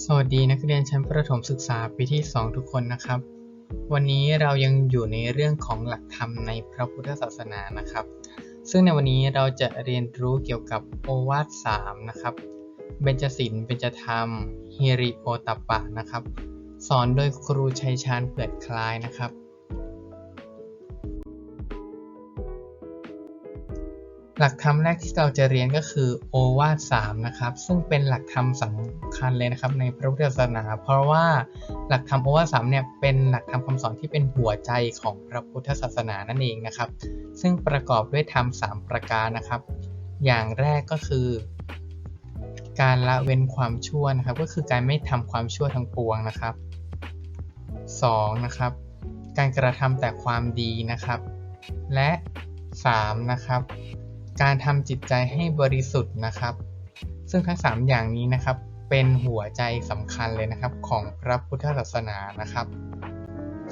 สวัสดีนักเรียนชั้นประถมศึกษาปีที่ 2 ทุกคนนะครับ วันนี้เรายังอยู่ในเรื่องของหลักธรรมในพระพุทธศาสนานะครับ ซึ่งในวันนี้เราจะเรียนรู้เกี่ยวกับโอวาท3นะครับเบญจศีลเบญจธรรมฮิริโอตปปะนะครับ สอนโดยครูชัยชาญเปิดคลายนะครับ หลักธรรมแรกที่เราจะเรียนก็คือโอวาท3นะครับ ซึ่งเป็นหลักธรรมสำคัญเลยนะครับในพระพุทธศาสนา เพราะว่าหลักธรรมโอวาท3เนี่ยเป็นหลักธรรมคำสอนที่เป็นหัวใจของพระพุทธศาสนานั่นเองนะครับ ซึ่งประกอบด้วยธรรม3ประการนะครับ อย่างแรกก็คือ การละเว้นความชั่วนะครับ ก็คือการไม่ทำความชั่วทั้งปวงนะครับ 2 นะครับ การกระทำแต่ความดีนะครับ และ 3 นะครับ การทำจิตใจให้บริสุทธิ์นะครับ ซึ่งทั้ง 3 อย่างนี้นะครับ เป็นหัวใจสำคัญเลยนะครับของพระพุทธศาสนานะครับ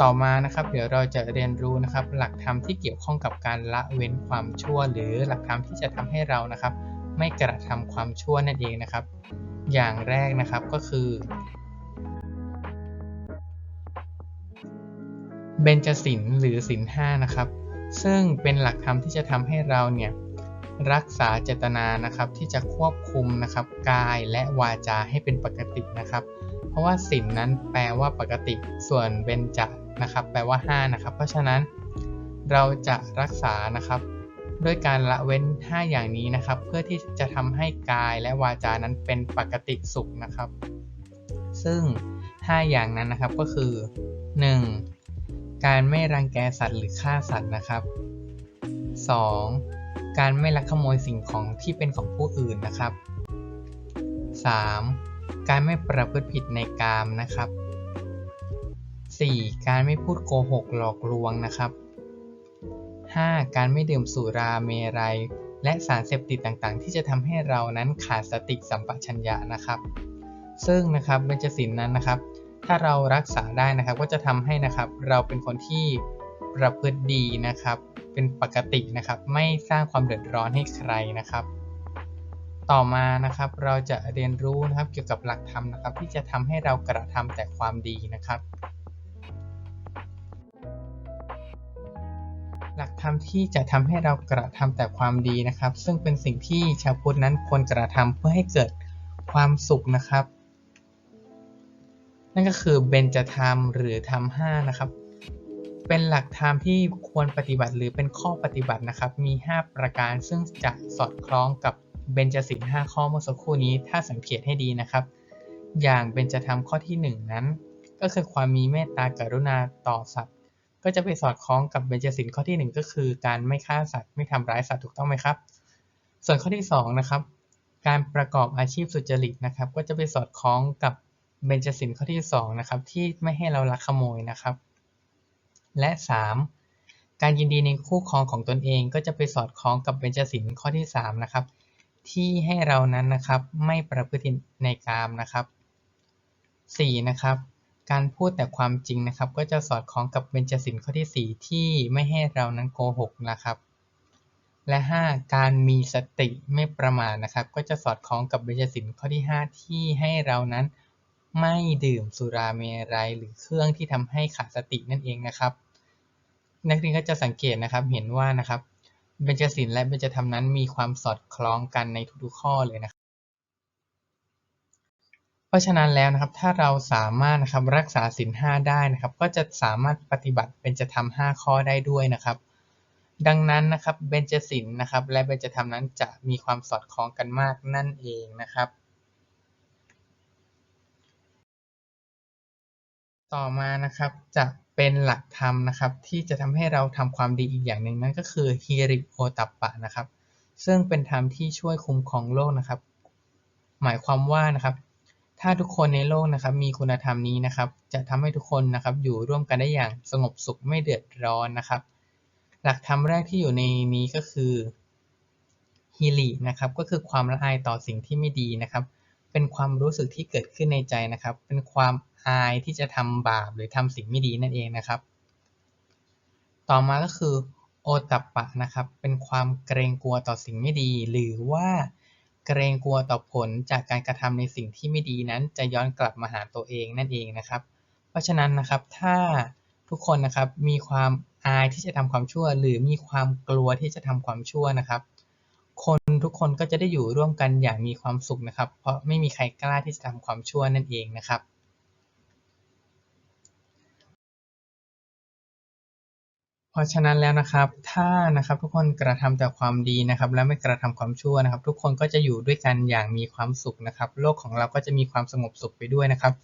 ต่อมานะครับ เดี๋ยวเราจะเรียนรู้นะครับ หลักธรรมที่เกี่ยวข้องกับการละเว้นความชั่ว หรือหลักธรรมที่จะทำให้เรานะครับ ไม่กระทำความชั่วนั่นเองนะครับ อย่างแรกนะครับก็คือเบญจศีลหรือศีลห้านะครับ ซึ่งเป็นหลักธรรมที่จะทำให้เราเนี่ย รักษาเจตนานะครับที่จะควบคุมนะครับกายและวาจาให้เป็นปกตินะครับ เพราะว่าศีลนั้นแปลว่าปกติส่วนเบญจนะครับแปลว่า5นะครับเพราะฉะนั้นเราจะรักษานะครับด้วยการละเว้น 5 อย่างนี้นะครับ เพื่อที่จะทำให้กายและวาจานั้นเป็นปกติสุขนะครับ ซึ่ง 5 อย่างนั้นนะครับก็คือ 1. การไม่รังแกสัตว์หรือฆ่าสัตว์นะครับ 2. การไม่ลักขโมยสิ่งของที่เป็นของผู้อื่นนะครับ 3. การไม่ประพฤติผิดในกามนะครับ 4. การไม่พูดโกหกหลอกลวงนะครับ 5. การไม่ดื่มสุราเมรัย และสารเสพติดต่างๆ ที่จะทำให้เรานั้นขาดสติสัมปชัญญะนะครับ ซึ่งนะครับเบญจศีลนั้นนะครับ ถ้าเรารักษาได้นะครับก็จะทำให้นะครับเราเป็นคนที่ประพฤติดีนะครับ เป็นปกตินะครับ ไม่สร้างความเดือดร้อนให้ใครนะครับ ต่อมานะครับเราจะเรียนรู้นะครับเกี่ยวกับหลักธรรมนะครับ ที่จะทำให้เรากระทำแต่ความดีนะครับ หลักธรรมที่จะทำให้เรากระทำแต่ความดีนะครับ ซึ่งเป็นสิ่งที่ชาวพุทธนั้นควรกระทำเพื่อให้เกิดความสุขนะครับ นั่นก็คือเบญจธรรมหรือธรรมห้านะครับ เป็นหลักธรรมที่ควรปฏิบัติหรือเป็นข้อปฏิบัตินะครับ มี 5 ประการซึ่งจะสอดคล้องกับเบญจศีล5ข้อเมื่อสักครู่นี้ถ้าสังเกตให้ดีนะครับ อย่างเบญจธรรมข้อที่ 1 นั้น ก็คือความมีเมตตากรุณาต่อสัตว์ ก็จะไปสอดคล้องกับเบญจศีลข้อที่ 1 ก็คือ การไม่ฆ่าสัตว์ไม่ทำร้ายสัตว์ถูกต้องไหมครับ ส่วนข้อที่ 2 นะครับ การประกอบอาชีพสุจริตนะครับ ก็จะไปสอดคล้องกับเบญจศีลข้อที่2นะครับที่ไม่ให้เราลักขโมยนะครับ และ 3. การยินดีในคู่ครองของตนเองก็จะไปสอดคล้องกับเบญจศีลข้อที่3นะครับที่ให้เรานั้นนะครับไม่ประพฤติในกามนะครับ 4. นะครับการพูดแต่ความจริงนะครับ ก็จะสอดคล้องกับเบญจศีลข้อที่ 4 ที่ไม่ให้เรานั้นโกหกนะครับ และ 5. การมีสติไม่ประมาทนะครับ ก็จะสอดคล้องกับเบญจศีลข้อที่ 5 ที่ให้เรานั้น ไม่ดื่มสุราเมรัยหรือเครื่องที่ทำให้ขาดสตินั่นเองนะครับ นักเรียนก็จะสังเกตนะครับเห็นว่านะครับเบญจศีลและเบญจธรรมนั้นมีความสอดคล้องกันในทุกๆข้อเลยนะครับ เพราะฉะนั้นแล้วนะครับถ้าเราสามารถนะครับรักษาศีลห้าได้นะครับ ก็จะสามารถปฏิบัติเบญจธรรมห้าข้อได้ด้วยนะครับ ดังนั้นนะครับเบญจศีลนะครับ และเบญจธรรมนั้นจะมีความสอดคล้องกันมากนั่นเองนะครับ ต่อมานะครับจะเป็นหลักธรรมนะครับที่จะทำให้เราทำความดีอีกอย่างหนึ่งนั่นก็คือฮิริโอตัปปะนะครับ ซึ่งเป็นธรรมที่ช่วยคุ้มครองโลกนะครับ หมายความว่านะครับ ถ้าทุกคนในโลกนะครับ มีคุณธรรมนี้นะครับ จะทำให้ทุกคนนะครับ อยู่ร่วมกันได้อย่างสงบสุขไม่เดือดร้อนนะครับ หลักธรรมแรกที่อยู่ในนี้ก็คือฮิรินะครับ ก็คือความละอายต่อสิ่งที่ไม่ดีนะครับ เป็นความรู้สึกที่เกิดขึ้นในใจนะครับ เป็นความอายที่จะทำบาปหรือทำสิ่งไม่ดีนั่นเองนะครับ ต่อมาก็คือโอตัปปะนะครับ เป็นความเกรงกลัวต่อสิ่งไม่ดี หรือว่าเกรงกลัวต่อผลจากการกระทำในสิ่งที่ไม่ดีนั้น จะย้อนกลับมาหาตัวเองนั่นเองนะครับ เพราะฉะนั้นนะครับถ้าทุกคนนะครับมีความอายที่จะทำความชั่ว หรือมีความกลัวที่จะทำความชั่วนะครับ ทุกคนก็จะได้อยู่ร่วมกันอย่างมีความสุขนะครับ เพราะไม่มีใครกล้าที่จะทำความชั่วนั่นเองนะครับเพราะฉะนั้นแล้วนะครับ ถ้านะครับทุกคนกระทำแต่ความดีนะครับ และไม่กระทำความชั่วนะครับ ทุกคนก็จะอยู่ด้วยกันอย่างมีความสุขนะครับ โลกของเราก็จะมีความสงบสุขไปด้วยนะครับ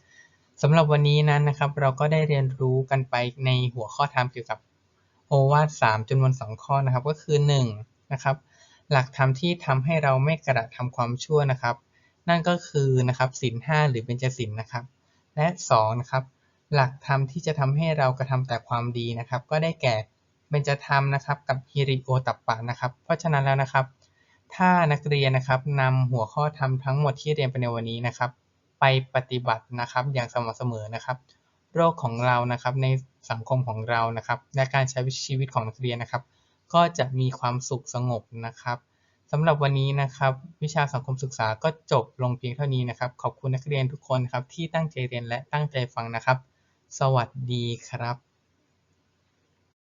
สำหรับวันนี้นั้นนะครับ เราก็ได้เรียนรู้กันไปในหัวข้อธรรมเกี่ยวกับโอวาทสามจำนวนสองข้อนะครับ ก็คือหนึ่งนะครับ หลักธรรมที่ทำให้เราไม่กระทำความชั่วนะครับ นั่นก็คือนะครับศีลห้าหรือเบญจศีลนะครับ และสองนะครับหลักธรรมที่จะทำให้เรากระทำแต่ความดีนะครับ ก็ได้แก่เบญจธรรมนะครับกับฮิริโอตัปปะนะครับ เพราะฉะนั้นแล้วนะครับ ถ้านักเรียนนะครับนำหัวข้อธรรมทั้งหมดที่เรียนไปในวันนี้นะครับ ไปปฏิบัตินะครับอย่างสม่ำเสมอนะครับ โรคของเรานะครับในสังคมของเรานะครับ และการใช้ชีวิตของนักเรียนนะครับ ก็จะมีความสุขสงบนะครับสำหรับวันนี้นะครับ วิชาสังคมศึกษาก็จบลงเพียงเท่านี้นะครับ ขอบคุณนักเรียนทุกคนครับที่ตั้งใจเรียนและตั้งใจฟังนะครับ สวัสดีครับ